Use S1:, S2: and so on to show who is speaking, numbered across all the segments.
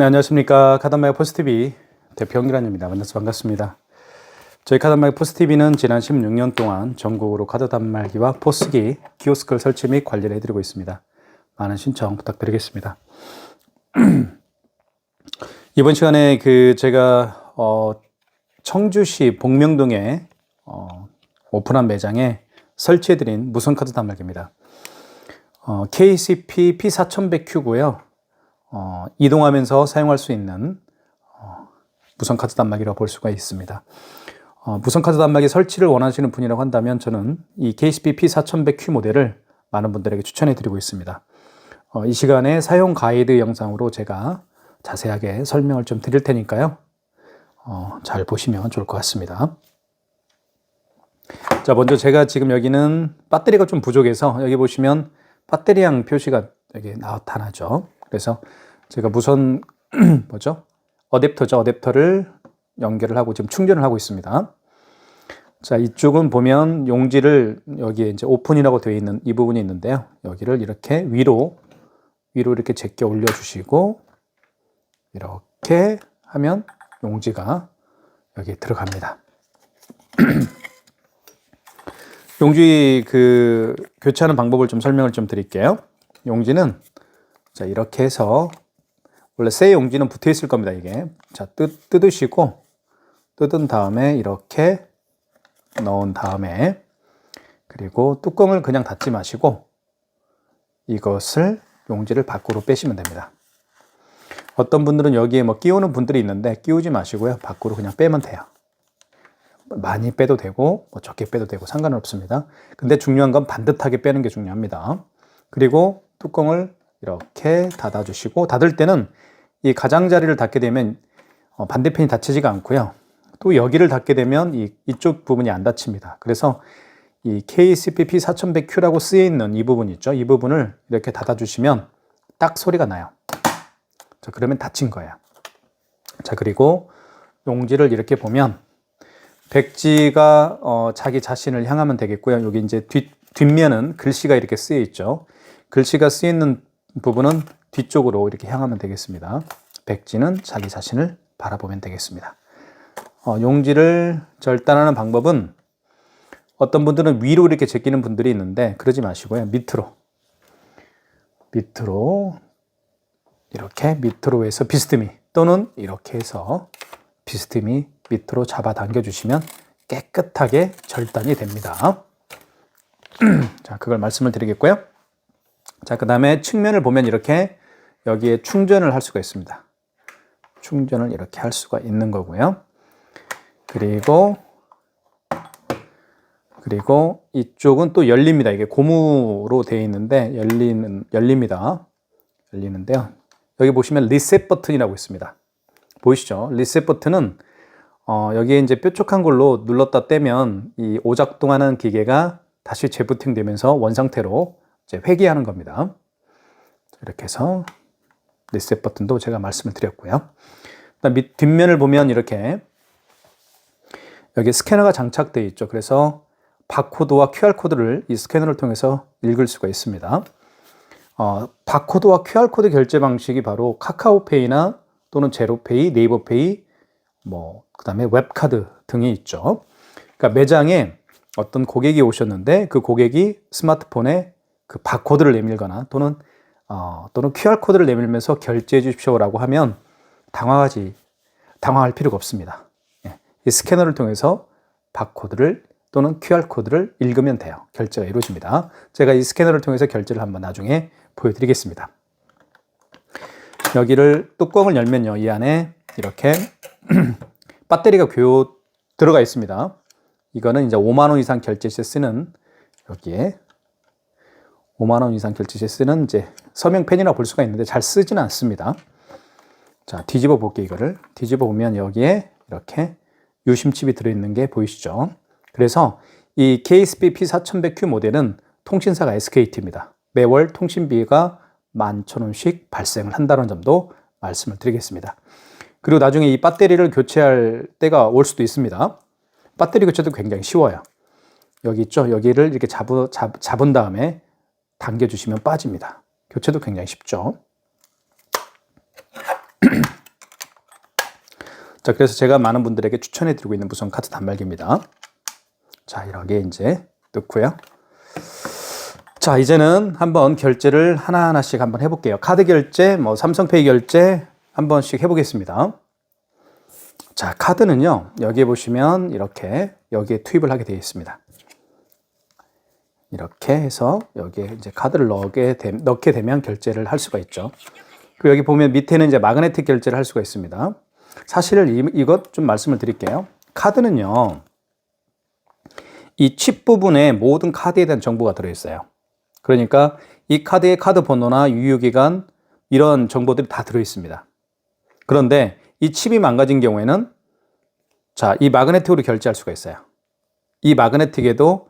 S1: 네, 안녕하십니까. 카단마이 포스티비 대표 홍기란입니다. 만나서 반갑습니다. 저희 카단마이 포스티비는 지난 16년 동안 전국으로 카드 단말기와 포스기, 키오스크를 설치 및 관리를 해드리고 있습니다. 많은 신청 부탁드리겠습니다. 이번 시간에 그 제가 어, 청주시 복명동에 어, 오픈한 매장에 설치해드린 무선 카드 단말기입니다. 어, KCP P4100Q고요. 어, 이동하면서 사용할 수 있는 어, 무선 카드 단말기라고 볼 수가 있습니다. 어, 무선 카드 단말기 설치를 원하시는 분이라고 한다면 저는 이 KCP P4100Q 모델을 많은 분들에게 추천해 드리고 있습니다. 어, 이 시간에 사용 가이드 영상으로 제가 자세하게 설명을 좀 드릴 테니까요. 어, 잘 보시면 좋을 것 같습니다. 자, 먼저 제가 지금 여기는 배터리가 좀 부족해서 여기 보시면 배터리양 표시가 여기 나타나죠. 그래서 제가 무선 뭐죠? 어댑터죠. 어댑터를 연결을 하고 지금 충전을 하고 있습니다. 자, 이쪽은 보면 용지를 여기에 이제 오픈이라고 되어 있는 이 부분이 있는데요. 여기를 이렇게 위로 위로 이렇게 제껴 올려 주시고 이렇게 하면 용지가 여기에 들어갑니다. 용지 그 교체하는 방법을 좀 설명을 좀 드릴게요. 용지는 자 이렇게 해서 원래 새 용지는 붙어 있을 겁니다. 이게 자 뜯, 뜯으시고 뜯은 다음에 이렇게 넣은 다음에 그리고 뚜껑을 그냥 닫지 마시고 이것을 용지를 밖으로 빼시면 됩니다. 어떤 분들은 여기에 뭐 끼우는 분들이 있는데 끼우지 마시고요. 밖으로 그냥 빼면 돼요. 많이 빼도 되고 뭐 적게 빼도 되고 상관은 없습니다. 근데 중요한 건 반듯하게 빼는 게 중요합니다. 그리고 뚜껑을 이렇게 닫아 주시고 닫을 때는 이 가장자리를 닫게 되면 어, 반대편이 닫히지가 않고요. 또 여기를 닫게 되면 이, 이쪽 부분이 안 닫힙니다. 그래서 이 KCPP 4100Q라고 쓰여 있는 이 부분 있죠. 이 부분을 이렇게 닫아 주시면 딱 소리가 나요. 자, 그러면 닫힌 거예요. 자, 그리고 용지를 이렇게 보면 백지가 어, 자기 자신을 향하면 되겠고요. 여기 이제 뒷, 뒷면은 글씨가 이렇게 쓰여 있죠. 글씨가 쓰여 있는 부분은 뒤쪽으로 이렇게 향하면 되겠습니다. 백지는 자기 자신을 바라보면 되겠습니다. 어, 용지를 절단하는 방법은 어떤 분들은 위로 이렇게 제끼는 분들이 있는데 그러지 마시고요. 밑으로. 밑으로 이렇게 밑으로 해서 비스듬히 또는 이렇게 해서 비스듬히 밑으로 잡아 당겨 주시면 깨끗하게 절단이 됩니다. 자, 그걸 말씀을 드리겠고요. 자, 그 다음에 측면을 보면 이렇게 여기에 충전을 할 수가 있습니다. 충전을 이렇게 할 수가 있는 거고요. 그리고 그리고 이쪽은 또 열립니다. 이게 고무로 되어 있는데 열리는 열립니다. 열리는데요. 여기 보시면 리셋 버튼이라고 있습니다. 보이시죠? 리셋 버튼은 어, 여기에 이제 뾰족한 걸로 눌렀다 떼면 이 오작동하는 기계가 다시 재부팅되면서 원 상태로 이제 회귀하는 겁니다. 이렇게 해서 리셋 버튼도 제가 말씀을 드렸고요. 그다음 밑 뒷면을 보면 이렇게 여기 스캐너가 장착되어 있죠. 그래서 바코드와 QR코드를 이 스캐너를 통해서 읽을 수가 있습니다. 어, 바코드와 QR코드 결제 방식이 바로 카카오페이나 또는 제로페이, 네이버페이, 뭐, 그 다음에 웹카드 등이 있죠. 그러니까 매장에 어떤 고객이 오셨는데 그 고객이 스마트폰에 그 바코드를 내밀거나 또는 어, 또는 QR코드를 내밀면서 결제해 주십시오라고 하면 당황하지, 당황할 필요가 없습니다. 예, 이 스캐너를 통해서 바코드를 또는 QR코드를 읽으면 돼요. 결제가 이루어집니다. 제가 이 스캐너를 통해서 결제를 한번 나중에 보여드리겠습니다. 여기를 뚜껑을 열면요. 이 안에 이렇게 배터리가 교 들어가 있습니다. 이거는 이제 5만 원 이상 결제 시 쓰는 여기에 5만 원 이상 결제 시 쓰는 이제 서명펜이라고 볼 수가 있는데 잘 쓰지는 않습니다. 자, 뒤집어 볼게요, 이거를. 뒤집어 보면 여기에 이렇게 유심칩이 들어있는 게 보이시죠? 그래서 이 KSP P4100Q 모델은 통신사가 SKT입니다. 매월 통신비가 11,000원씩 발생을 한다는 점도 말씀을 드리겠습니다. 그리고 나중에 이 배터리를 교체할 때가 올 수도 있습니다. 배터리 교체도 굉장히 쉬워요. 여기 있죠? 여기를 이렇게 잡, 잡, 잡은 다음에 당겨주시면 빠집니다. 교체도 굉장히 쉽죠. 자, 그래서 제가 많은 분들에게 추천해 드리고 있는 무선 카드 단말기입니다. 자, 이렇게 이제 넣고요. 자, 이제는 한번 결제를 하나하나씩 한번 해볼게요. 카드 결제, 뭐 삼성페이 결제 한 번씩 해보겠습니다. 자, 카드는요, 여기에 보시면 이렇게 여기에 투입을 하게 되어 있습니다. 이렇게 해서 여기에 이제 카드를 넣게, 되, 넣게 되면 결제를 할 수가 있죠. 그리고 여기 보면 밑에는 이제 마그네틱 결제를 할 수가 있습니다. 사실 이, 이것 좀 말씀을 드릴게요. 카드는요, 이 칩 부분에 모든 카드에 대한 정보가 들어있어요. 그러니까 이 카드의 카드 번호나 유효기간 이런 정보들이 다 들어있습니다. 그런데 이 칩이 망가진 경우에는 자, 이 마그네틱으로 결제할 수가 있어요. 이 마그네틱에도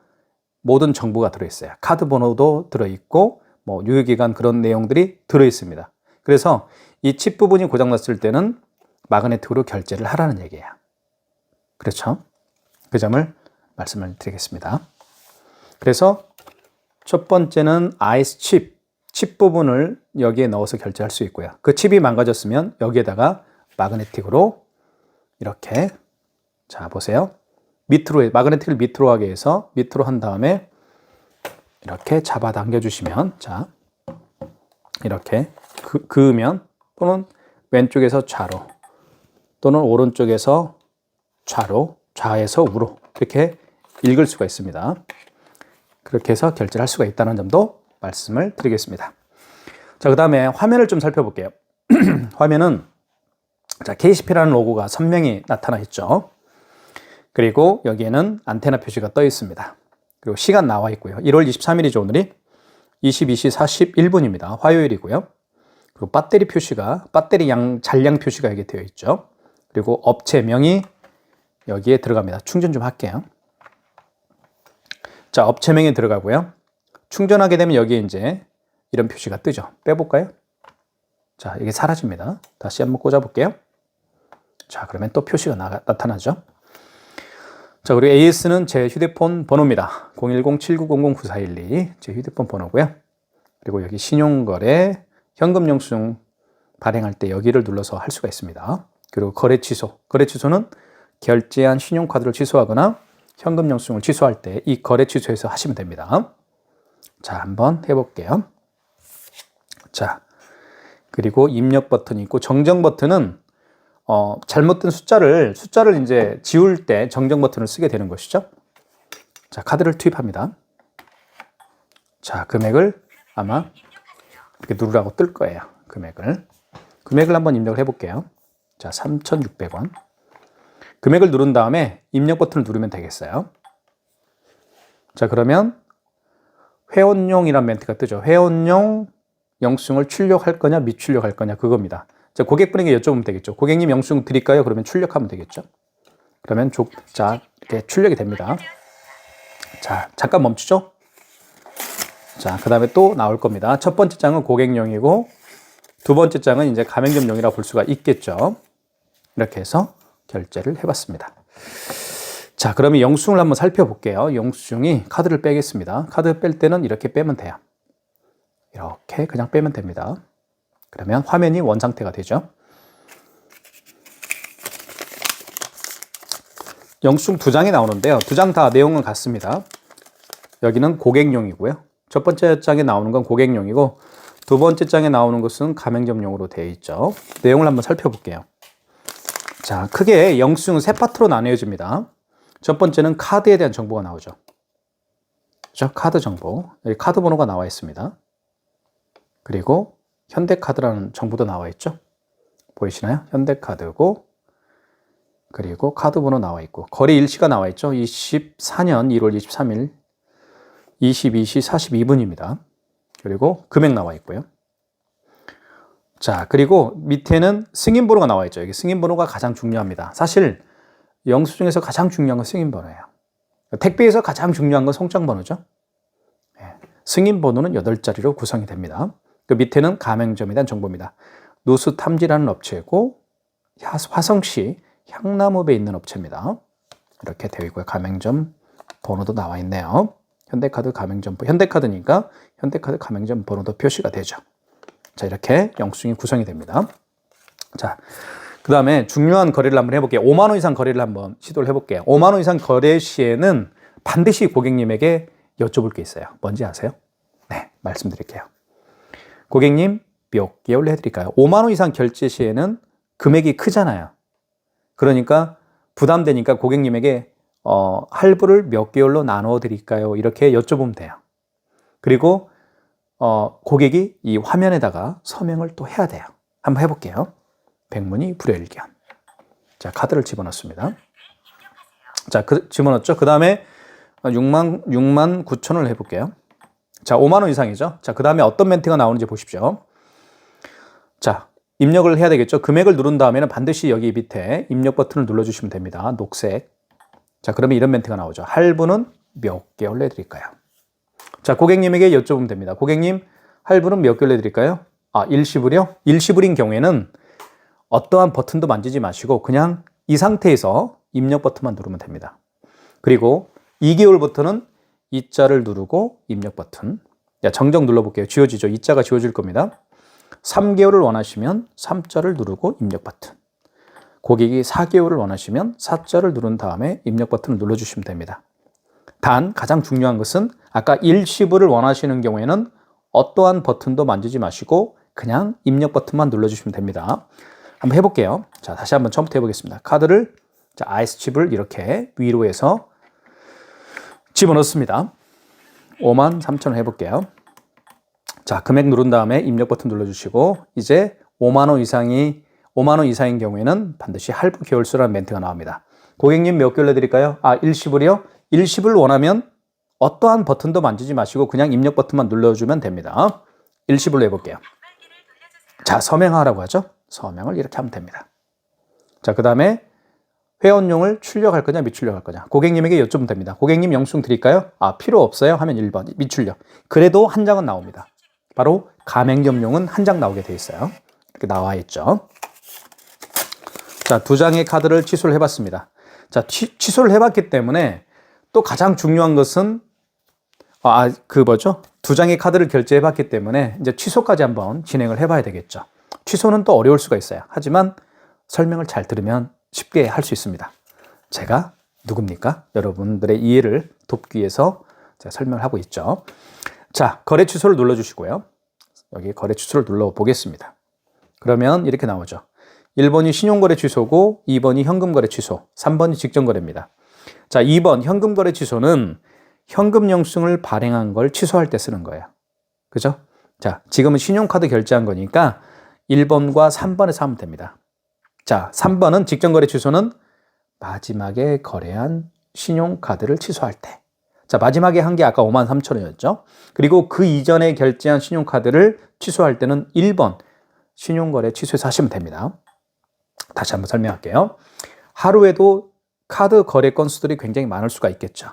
S1: 모든 정보가 들어있어요. 카드 번호도 들어있고 뭐 유효기간 그런 내용들이 들어있습니다. 그래서 이 칩 부분이 고장났을 때는 마그네틱으로 결제를 하라는 얘기예요. 그렇죠? 그 점을 말씀을 드리겠습니다. 그래서 첫 번째는 아이스 칩, 칩 부분을 여기에 넣어서 결제할 수 있고요. 그 칩이 망가졌으면 여기에다가 마그네틱으로 이렇게 자 보세요. 밑으로 마그네틱을 밑으로 하게 해서 밑으로 한 다음에 이렇게 잡아 당겨 주시면 자 이렇게 그, 그으면 또는 왼쪽에서 좌로 또는 오른쪽에서 좌로 좌에서 우로 이렇게 읽을 수가 있습니다. 그렇게 해서 결제를 할 수가 있다는 점도 말씀을 드리겠습니다. 자, 그 다음에 화면을 좀 살펴볼게요. 화면은 자, KCP라는 로고가 선명히 나타나 있죠. 그리고 여기에는 안테나 표시가 떠 있습니다. 그리고 시간 나와 있고요. 1월 23일이죠, 오늘이. 22시 41분입니다. 화요일이고요. 그리고 배터리 표시가, 배터리 양, 잔량 표시가 여기 되어 있죠. 그리고 업체명이 여기에 들어갑니다. 충전 좀 할게요. 자, 업체명이 들어가고요. 충전하게 되면 여기에 이제 이런 표시가 뜨죠. 빼볼까요? 자, 이게 사라집니다. 다시 한번 꽂아볼게요. 자, 그러면 또 표시가 나, 나타나죠. 자, 그리고 AS는 제 휴대폰 번호입니다. 010-7900-9412. 제 휴대폰 번호고요. 그리고 여기 신용거래, 현금 영수증 발행할 때 여기를 눌러서 할 수가 있습니다. 그리고 거래 취소. 거래 취소는 결제한 신용카드를 취소하거나 현금 영수증을 취소할 때 이 거래 취소해서 하시면 됩니다. 자, 한번 해볼게요. 자, 그리고 입력 버튼이 있고 정정 버튼은 어, 잘못된 숫자를 숫자를 이제 지울 때 정정 버튼을 쓰게 되는 것이죠. 자, 카드를 투입합니다. 자, 금액을 아마 이렇게 누르라고 뜰 거예요. 금액을. 금액을 한번 입력을 해 볼게요. 자, 3,600원. 금액을 누른 다음에 입력 버튼을 누르면 되겠어요. 자, 그러면 회원용이란 멘트가 뜨죠. 회원용 영수증을 출력할 거냐, 미출력할 거냐, 그겁니다. 자, 고객분에게 여쭤보면 되겠죠. 고객님 영수증 드릴까요? 그러면 출력하면 되겠죠. 그러면 조, 자, 이렇게 출력이 됩니다. 자, 잠깐 멈추죠. 자, 그 다음에 또 나올 겁니다. 첫 번째 장은 고객용이고, 두 번째 장은 이제 가맹점용이라 볼 수가 있겠죠. 이렇게 해서 결제를 해봤습니다. 자, 그러면 영수증을 한번 살펴볼게요. 영수증이 카드를 빼겠습니다. 카드 뺄 때는 이렇게 빼면 돼요. 이렇게 그냥 빼면 됩니다. 그러면 화면이 원 상태가 되죠. 영수증 두 장이 나오는데요. 두 장 다 내용은 같습니다. 여기는 고객용이고요. 첫 번째 장에 나오는 건 고객용이고 두 번째 장에 나오는 것은 가맹점용으로 되어 있죠. 내용을 한번 살펴볼게요. 자, 크게 영수증은 세 파트로 나뉘어집니다. 첫 번째는 카드에 대한 정보가 나오죠. 그죠? 카드 정보. 여기 카드 번호가 나와 있습니다. 그리고 현대카드라는 정보도 나와 있죠. 보이시나요? 현대카드고 그리고 카드 번호 나와 있고 거래 일시가 나와 있죠. 24년 1월 23일 22시 42분입니다. 그리고 금액 나와 있고요. 자, 그리고 밑에는 승인 번호가 나와 있죠. 여기 승인 번호가 가장 중요합니다. 사실 영수증에서 가장 중요한 건 승인 번호예요. 택배에서 가장 중요한 건 송장 번호죠. 네. 승인 번호는 8자리로 구성이 됩니다. 그 밑에는 가맹점에 대한 정보입니다. 노수 탐지라는 업체고 화성시 향나무에 있는 업체입니다. 이렇게 되어 있고요. 가맹점 번호도 나와 있네요. 현대카드 가맹점 현대카드니까 현대카드 가맹점 번호도 표시가 되죠. 자 이렇게 영수증이 구성이 됩니다. 자 그 다음에 중요한 거래를 한번 해볼게요. 5만 원 이상 거래를 한번 시도를 해볼게요. 5만 원 이상 거래 시에는 반드시 고객님에게 여쭤볼 게 있어요. 뭔지 아세요? 네, 말씀드릴게요. 고객님 몇 개월 해드릴까요? 5만 원 이상 결제 시에는 금액이 크잖아요. 그러니까 부담되니까 고객님에게 어, 할부를 몇 개월로 나눠 드릴까요? 이렇게 여쭤보면 돼요. 그리고 어, 고객이 이 화면에다가 서명을 또 해야 돼요. 한번 해볼게요. 백문이 불여일견. 자, 카드를 집어넣습니다. 자, 그, 집어넣었죠? 그 다음에 6만, 6만 9천을 해볼게요. 자, 5만 원 이상이죠? 자, 그 다음에 어떤 멘트가 나오는지 보십시오. 자, 입력을 해야 되겠죠? 금액을 누른 다음에는 반드시 여기 밑에 입력 버튼을 눌러주시면 됩니다. 녹색. 자, 그러면 이런 멘트가 나오죠. 할부는 몇 개월 내드릴까요? 자, 고객님에게 여쭤보면 됩니다. 고객님, 할부는 몇 개월 내드릴까요? 아, 일시불이요? 일시불인 경우에는 어떠한 버튼도 만지지 마시고 그냥 이 상태에서 입력 버튼만 누르면 됩니다. 그리고 2개월부터는 이자를 누르고 입력 버튼. 야, 정정 눌러볼게요. 지워지죠? 이자가 지워질 겁니다. 3개월을 원하시면 3자를 누르고 입력 버튼. 고객이 4개월을 원하시면 4자를 누른 다음에 입력 버튼을 눌러주시면 됩니다. 단 가장 중요한 것은 아까 일시불을 원하시는 경우에는 어떠한 버튼도 만지지 마시고 그냥 입력 버튼만 눌러주시면 됩니다. 한번 해볼게요. 자, 다시 한번 처음부터 해보겠습니다. 카드를 자, 아이스칩을 이렇게 위로 해서 집어넣습니다. 5만 3천 원 해볼게요. 자, 금액 누른 다음에 입력 버튼 눌러주시고 이제 5만 원 이상이 5만 원 이상인 경우에는 반드시 할부 개월수라는 멘트가 나옵니다. 고객님 몇 개월 내드릴까요? 아, 일시불이요? 일시불 원하면 어떠한 버튼도 만지지 마시고 그냥 입력 버튼만 눌러주면 됩니다. 일시불로 해볼게요. 자, 서명하라고 하죠. 서명을 이렇게 하면 됩니다. 자, 그 다음에 회원용을 출력할 거냐, 미출력할 거냐. 고객님에게 여쭤보면 됩니다. 고객님 영수증 드릴까요? 아, 필요 없어요? 하면 1번, 미출력. 그래도 한 장은 나옵니다. 바로 가맹점용은 한 장 나오게 돼 있어요. 이렇게 나와 있죠. 자, 두 장의 카드를 취소를 해봤습니다. 자, 취, 취소를 해봤기 때문에 또 가장 중요한 것은 아, 그 뭐죠? 두 장의 카드를 결제해봤기 때문에 이제 취소까지 한번 진행을 해봐야 되겠죠. 취소는 또 어려울 수가 있어요. 하지만 설명을 잘 들으면 쉽게 할 수 있습니다. 제가 누굽니까? 여러분들의 이해를 돕기 위해서 제가 설명을 하고 있죠. 자, 거래 취소를 눌러 주시고요. 여기 거래 취소를 눌러 보겠습니다. 그러면 이렇게 나오죠. 1번이 신용거래 취소고 2번이 현금거래 취소, 3번이 직전거래입니다. 자, 2번 현금거래 취소는 현금 영수증을 발행한 걸 취소할 때 쓰는 거예요. 그죠? 자, 지금은 신용카드 결제한 거니까 1번과 3번에서 하면 됩니다. 자, 3번은 직전 거래 취소는 마지막에 거래한 신용카드를 취소할 때. 자, 마지막에 한 게 아까 5만 3천 원이었죠. 그리고 그 이전에 결제한 신용카드를 취소할 때는 1번 신용거래 취소해서 하시면 됩니다. 다시 한번 설명할게요. 하루에도 카드 거래 건수들이 굉장히 많을 수가 있겠죠.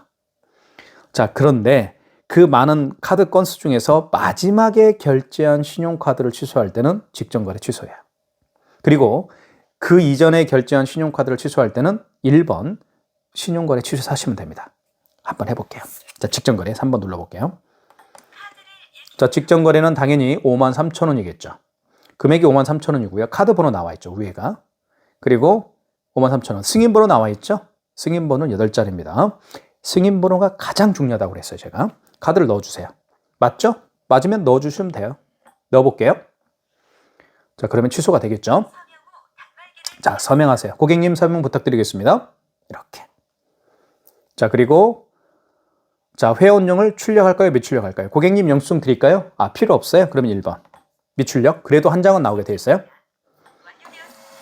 S1: 자, 그런데 그 많은 카드 건수 중에서 마지막에 결제한 신용카드를 취소할 때는 직전거래 취소예요. 그리고 그 이전에 결제한 신용카드를 취소할 때는 1번 신용거래 취소해서 하시면 됩니다. 한번 해볼게요. 자, 직전거래 3번 눌러볼게요. 자, 직전거래는 당연히 5만 3천 원이겠죠. 금액이 5만 3천 원이고요. 카드 번호 나와 있죠, 위에가. 그리고 5만 3천 원. 승인 번호 나와 있죠? 승인 번호는 8자리입니다. 승인 번호가 가장 중요하다고 그랬어요, 제가. 카드를 넣어 주세요. 맞죠? 맞으면 넣어 주시면 돼요. 넣어 볼게요. 자, 그러면 취소가 되겠죠? 자, 서명하세요. 고객님 설명 부탁드리겠습니다. 이렇게. 자, 그리고 자, 회원용을 출력할까요? 미출력할까요? 고객님 영수증 드릴까요? 아, 필요 없어요? 그러면 1번. 미출력. 그래도 한 장은 나오게 돼 있어요.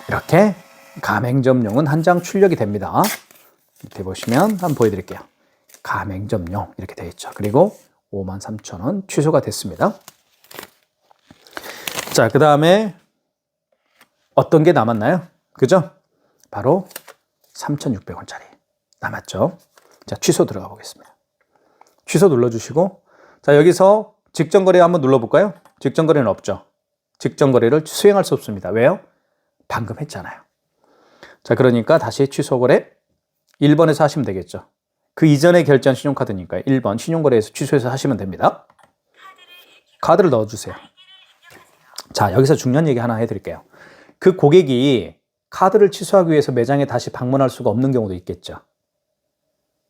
S1: 이렇게 가맹점용은 한 장 출력이 됩니다. 밑에 보시면 한번 보여드릴게요. 가맹점용 이렇게 되어 있죠. 그리고 5만 3천 원 취소가 됐습니다. 자, 그 다음에 어떤 게 남았나요? 그죠? 바로 3,600원짜리 남았죠. 자, 취소 들어가 보겠습니다. 취소 눌러주시고, 자, 여기서 직전거래 한번 눌러볼까요? 직전거래는 없죠. 직전거래를 수행할 수 없습니다. 왜요? 방금 했잖아요. 자, 그러니까 다시 취소거래 1번에서 하시면 되겠죠. 그 이전에 결제한 신용카드니까 1번 신용거래에서 취소해서 하시면 됩니다. 카드를 넣어주세요. 자, 여기서 중요한 얘기 하나 해드릴게요. 그 고객이 카드를 취소하기 위해서 매장에 다시 방문할 수가 없는 경우도 있겠죠.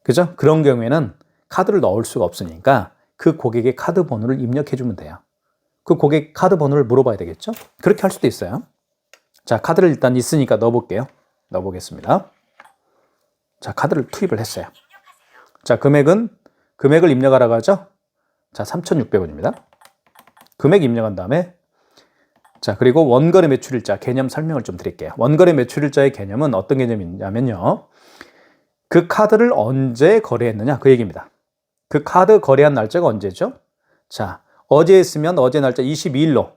S1: 그죠? 그런 경우에는 카드를 넣을 수가 없으니까 그 고객의 카드 번호를 입력해 주면 돼요. 그 고객 카드 번호를 물어봐야 되겠죠? 그렇게 할 수도 있어요. 자, 카드를 일단 있으니까 넣어볼게요. 넣어보겠습니다. 자, 카드를 투입을 했어요. 자, 금액은, 금액을 입력하라고 하죠? 자, 3,600원입니다. 금액 입력한 다음에, 자, 그리고 원거래 매출일자 개념 설명을 좀 드릴게요. 원거래 매출일자의 개념은 어떤 개념이냐면요. 그 카드를 언제 거래했느냐, 그 얘기입니다. 그 카드 거래한 날짜가 언제죠? 자, 어제 했으면 어제 날짜 22일로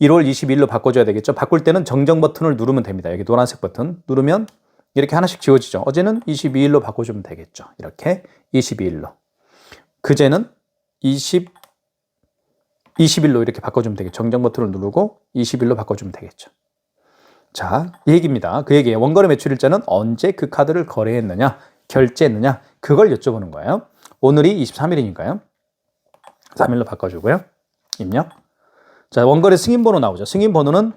S1: 1월 22일로 바꿔줘야 되겠죠. 바꿀 때는 정정 버튼을 누르면 됩니다. 여기 노란색 버튼 누르면 이렇게 하나씩 지워지죠. 어제는 22일로 바꿔주면 되겠죠. 이렇게 22일로. 그제는 20, 20일로 이렇게 바꿔주면 되겠죠. 정정 버튼을 누르고 20일로 바꿔주면 되겠죠. 자, 이 얘기입니다. 그 얘기예요. 원거래 매출일자는 언제 그 카드를 거래했느냐, 결제했느냐, 그걸 여쭤보는 거예요. 오늘이 23일이니까요. 3일로 바꿔주고요. 입력. 자, 원거래 승인번호 나오죠. 승인번호는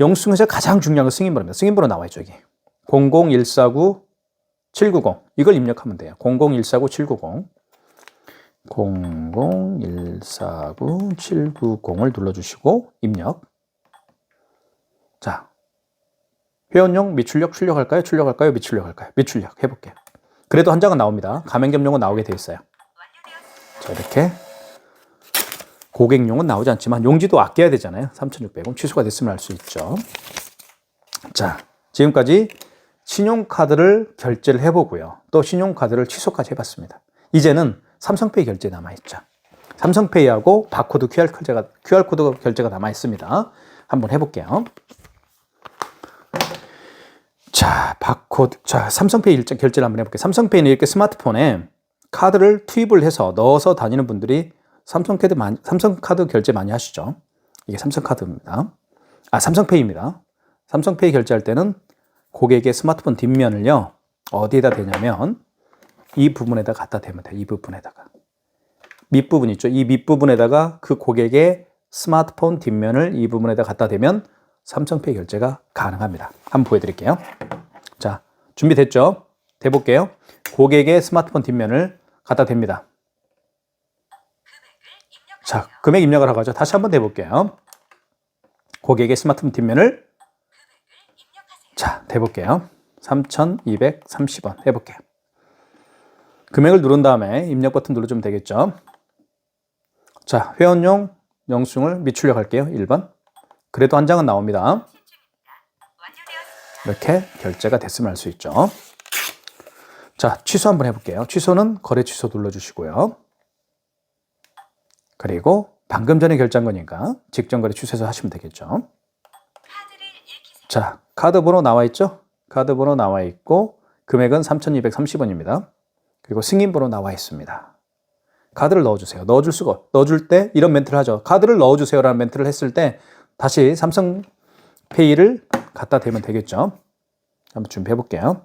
S1: 영수증에서 가장 중요한 건 승인번호입니다. 승인번호 나와 있죠, 여기. 00149 790. 이걸 입력하면 돼요. 00149 790. 00149 790을 눌러주시고 입력. 자, 회원용 미출력 출력할까요? 출력할까요? 미출력할까요? 미출력 해볼게요. 그래도 한 장은 나옵니다. 가맹점용은 나오게 되어 있어요. 자, 이렇게 고객용은 나오지 않지만 용지도 아껴야 되잖아요. 3,600원 취소가 됐으면 알 수 있죠. 자, 지금까지 신용카드를 결제를 해보고요. 또 신용카드를 취소까지 해봤습니다. 이제는 삼성페이 결제 남아있죠. 삼성페이하고 바코드 QR코드가, QR코드 결제가 남아있습니다. 한번 해볼게요. 자, 바코드. 자, 삼성페이 일정 결제를 한번 해볼게요. 삼성페이는 이렇게 스마트폰에 카드를 투입을 해서 넣어서 다니는 분들이 삼성카드 많이, 삼성카드 결제 많이 하시죠. 이게 삼성카드입니다. 아, 삼성페이입니다. 삼성페이 결제할 때는 고객의 스마트폰 뒷면을요, 어디에다 대냐면, 이 부분에다 갖다 대면 돼요. 이 부분에다가. 밑부분 있죠. 이 밑부분에다가 그 고객의 스마트폰 뒷면을 이 부분에다 갖다 대면 삼성페이 결제가 가능합니다. 한번 보여드릴게요. 자, 준비됐죠? 대볼게요. 고객의 스마트폰 뒷면을 갖다 댑니다. 자, 금액 입력을 하고 하죠. 다시 한번 대볼게요. 고객의 스마트폰 뒷면을 자, 대볼게요. 3,230원 해볼게요. 금액을 누른 다음에 입력 버튼 눌러주면 되겠죠. 자, 회원용 영수증을 미출력 할게요. 1번. 그래도 한 장은 나옵니다. 이렇게 결제가 됐으면 알수 있죠. 자, 취소 한번 해볼게요. 취소는 거래 취소 눌러주시고요. 그리고 방금 전에 결제한 거니까 직전 거래 취소해서 하시면 되겠죠. 자, 카드 번호 나와 있죠? 카드 번호 나와 있고 금액은 3,230원입니다. 그리고 승인 번호 나와 있습니다. 카드를 넣어주세요. 넣어줄 수가, 넣어줄 때 이런 멘트를 하죠. 카드를 넣어주세요라는 멘트를 했을 때 다시 삼성페이를 갖다 대면 되겠죠. 한번 준비해 볼게요.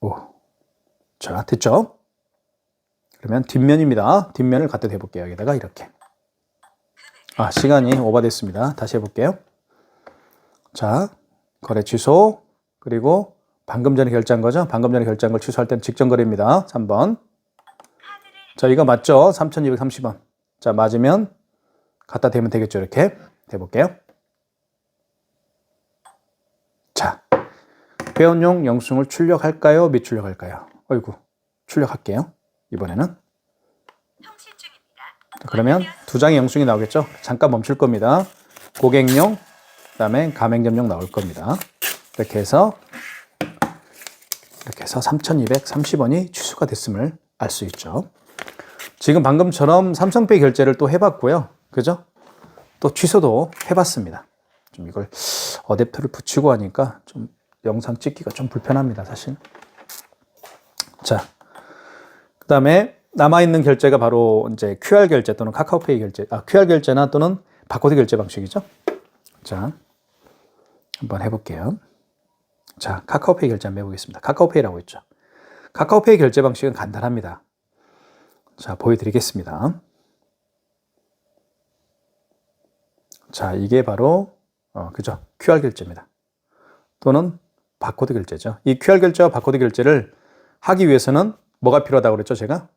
S1: 오. 자, 됐죠? 그러면 뒷면입니다. 뒷면을 갖다 대볼게요. 여기다가 이렇게. 아, 시간이 오버됐습니다. 다시 해볼게요. 자, 거래 취소. 그리고 방금 전에 결제한 거죠? 방금 전에 결제한 걸 취소할 때는 직전 거래입니다. 3번. 자, 이거 맞죠? 3,230원. 자, 맞으면 갖다 대면 되겠죠? 이렇게. 대볼게요. 자, 회원용 영수증을 출력할까요? 미출력할까요? 어이구, 출력할게요. 이번에는. 그러면 두 장의 영수증이 나오겠죠? 잠깐 멈출 겁니다. 고객용, 그 다음에 가맹점용 나올 겁니다. 이렇게 해서 이렇게 해서 3,230원이 취소가 됐음을 알 수 있죠. 지금 방금처럼 삼성페이 결제를 또 해봤고요. 그죠? 또 취소도 해봤습니다. 좀 이걸 어댑터를 붙이고 하니까 좀 영상 찍기가 좀 불편합니다, 사실. 자, 그 다음에 남아있는 결제가 바로 이제 QR 결제 또는 카카오페이 결제, 아, QR 결제나 또는 바코드 결제 방식이죠. 자, 한번 해볼게요. 자, 카카오페이 결제 한번 해보겠습니다. 카카오페이라고 있죠. 카카오페이 결제 방식은 간단합니다. 자, 보여드리겠습니다. 자, 이게 바로 어, 그죠? QR 결제입니다. 또는 바코드 결제죠. 이 QR 결제와 바코드 결제를 하기 위해서는 뭐가 필요하다고 그랬죠, 제가?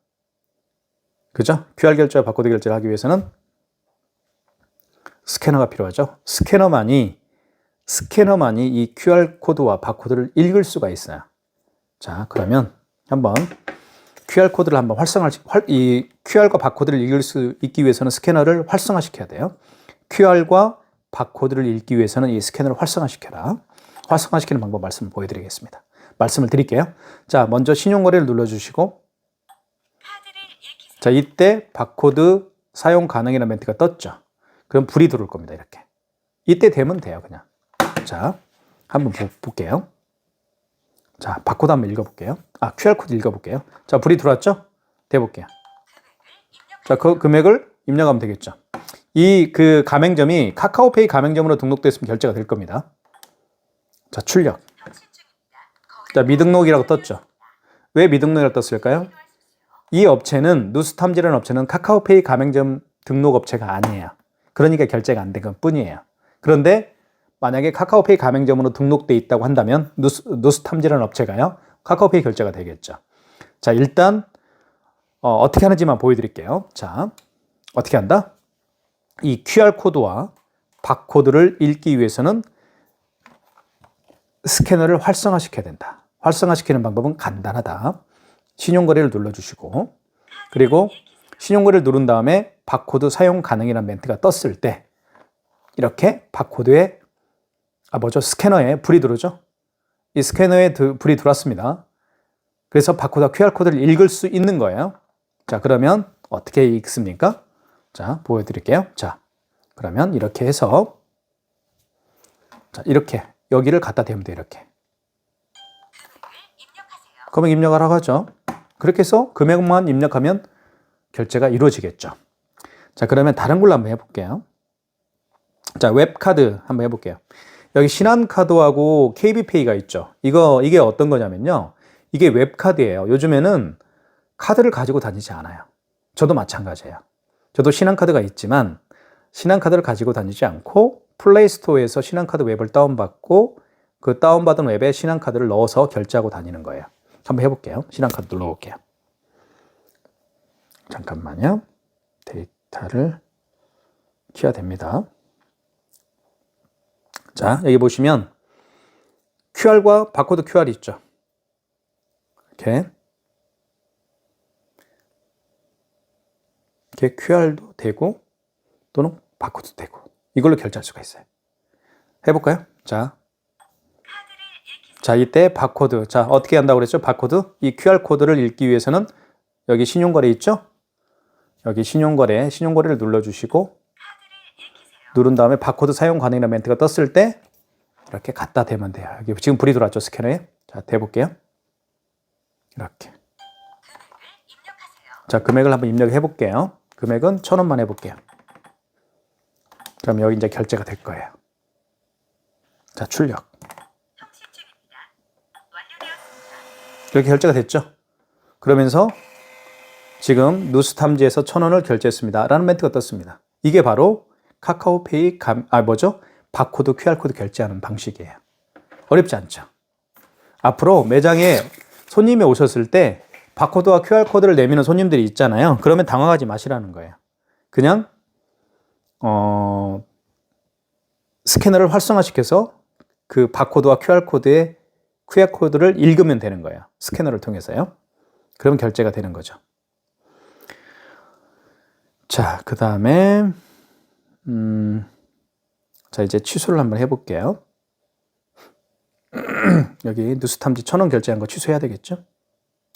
S1: 그죠? QR 결제와 바코드 결제를 하기 위해서는 스캐너가 필요하죠. 스캐너만이 스캐너만이 이 QR 코드와 바코드를 읽을 수가 있어요. 자, 그러면 한번 QR 코드를 한번 활성화 이 QR과 바코드를 읽을 수 있기 위해서는 스캐너를 활성화시켜야 돼요. QR과 바코드를 읽기 위해서는 이 스캐너를 활성화시켜라. 활성화시키는 방법 말씀을 보여드리겠습니다. 말씀을 드릴게요. 자, 먼저 신용거래를 눌러주시고, 자, 이때 바코드 사용 가능이라는 멘트가 떴죠. 그럼 불이 들어올 겁니다. 이렇게. 이때 되면 돼요, 그냥. 자, 한번 보, 볼게요. 자, 바코드 한번 읽어볼게요. 아, QR코드 읽어볼게요. 자, 불이 들어왔죠? 대볼게요. 자, 그 금액을 입력하면 되겠죠. 이 그 가맹점이 카카오페이 가맹점으로 등록됐으면 결제가 될 겁니다. 자, 출력. 자, 미등록이라고 떴죠. 왜 미등록이라고 떴을까요? 이 업체는 누스탐지라는 업체는 카카오페이 가맹점 등록 업체가 아니에요. 그러니까 결제가 안 된 것 뿐이에요. 그런데 만약에 카카오페이 가맹점으로 등록돼 있다고 한다면 누스, 누스 탐지라는 업체가요. 카카오페이 결제가 되겠죠. 자, 일단 어, 떻게 하는지만 보여드릴게요. 자, 어떻게 한다? 이 QR 코드와 바코드를 읽기 위해서는 스캐너를 활성화시켜야 된다. 활성화시키는 방법은 간단하다. 신용거래를 눌러주시고 그리고 신용거래를 누른 다음에 바코드 사용 가능이라는 멘트가 떴을 때 이렇게 바코드에 아 뭐죠 스캐너에 불이 들어오죠. 이 스캐너에 불이 들어왔습니다. 그래서 바코드와 QR코드를 읽을 수 있는 거예요. 자 그러면 어떻게 읽습니까? 자 보여 드릴게요. 자 그러면 이렇게 해서 자 이렇게 여기를 갖다 대면 돼 이렇게. 금액 입력하라고 하죠. 그렇게 해서 금액만 입력하면 결제가 이루어지겠죠. 자, 그러면 다른 걸로 한번 해볼게요. 자, 웹카드 한번 해볼게요. 여기 신한카드하고 KB페이가 있죠. 이거, 이게 어떤 거냐면요. 이게 웹카드예요. 요즘에는 카드를 가지고 다니지 않아요. 저도 마찬가지예요. 저도 신한카드가 있지만 신한카드를 가지고 다니지 않고 플레이스토어에서 신한카드 웹을 다운받고 그 다운받은 웹에 신한카드를 넣어서 결제하고 다니는 거예요. 한번 해볼게요. 신한카드 눌러볼게요. 잠깐만요. 데이터를 키워야 됩니다. 자, 여기 보시면 QR과 바코드 QR이 있죠. 이렇게. 이렇게 QR도 되고 또는 바코드도 되고 이걸로 결제할 수가 있어요. 해볼까요? 자, 자, 이때 바코드. 자, 어떻게 한다고 그랬죠? 바코드. 이 QR코드를 읽기 위해서는 여기 신용거래 있죠? 여기 신용거래, 신용거래를 눌러주시고 누른 다음에 바코드 사용 가능이라는 멘트가 떴을 때 이렇게 갖다 대면 돼요. 여기 지금 불이 들어왔죠? 스캐너에. 자, 대볼게요. 이렇게. 자, 금액을 한번 입력해 볼게요. 금액은 천 원만 해볼게요. 그럼 여기 이제 결제가 될 거예요. 자, 출력. 이렇게 결제가 됐죠. 그러면서 지금 누스탐지에서 천 원을 결제했습니다. 라는 멘트가 떴습니다. 이게 바로 카카오페이 감, 아, 뭐죠? 바코드, QR코드 결제하는 방식이에요. 어렵지 않죠. 앞으로 매장에 손님이 오셨을 때 바코드와 QR코드를 내미는 손님들이 있잖아요. 그러면 당황하지 마시라는 거예요. 그냥, 어, 스캐너를 활성화시켜서 그 바코드와 QR코드의 QR코드를 읽으면 되는 거예요. 스캐너를 통해서요. 그럼 결제가 되는 거죠. 자, 그 다음에, 음, 자, 이제 취소를 한번 해볼게요. 여기 뉴스탐지 천 원 결제한 거 취소해야 되겠죠?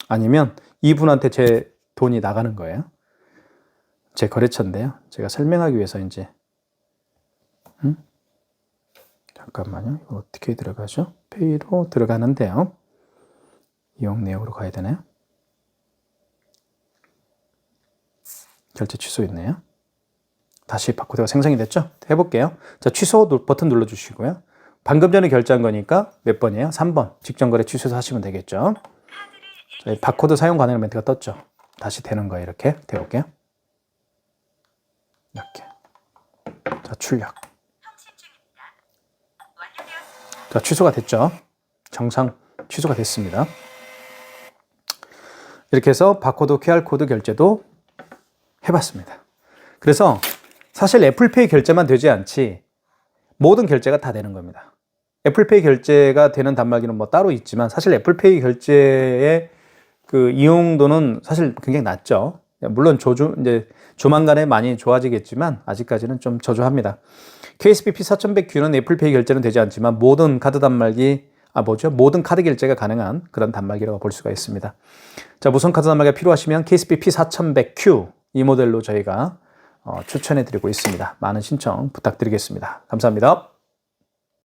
S1: 아니면 이분한테 제 돈이 나가는 거예요. 제 거래처인데요. 제가 설명하기 위해서 이제, 음? 잠깐만요. 이거 어떻게 들어가죠? 페이로 들어가는데요. 이용 내역으로 가야 되나요? 결제 취소했네요. 다시 바코드가 생성이 됐죠? 해볼게요. 자, 취소 버튼 눌러주시고요. 방금 전에 결제한 거니까 몇 번이에요? 3번. 직전거래 취소해서 하시면 되겠죠. 자, 바코드 사용 가능 멘트가 떴죠. 다시 되는 거예요. 이렇게. 돼볼게요. 이렇게. 자, 자, 출력. 자, 취소가 됐죠. 정상 취소가 됐습니다. 이렇게 해서 바코드 QR코드 결제도 해봤습니다. 그래서 사실 애플페이 결제만 되지 않지 모든 결제가 다 되는 겁니다. 애플페이 결제가 되는 단말기는 뭐 따로 있지만 사실 애플페이 결제의 그 이용도는 사실 굉장히 낮죠. 물론 조주 이제 조만간에 많이 좋아지겠지만 아직까지는 좀 저조합니다. KSBP 4100Q는 애플페이 결제는 되지 않지만 모든 카드 단말기 아 뭐죠? 모든 카드 결제가 가능한 그런 단말기라고 볼 수가 있습니다. 자, 무선 카드 단말기가 필요하시면 KSBP 4100Q 이 모델로 저희가 어, 추천해 드리고 있습니다. 많은 신청 부탁드리겠습니다. 감사합니다.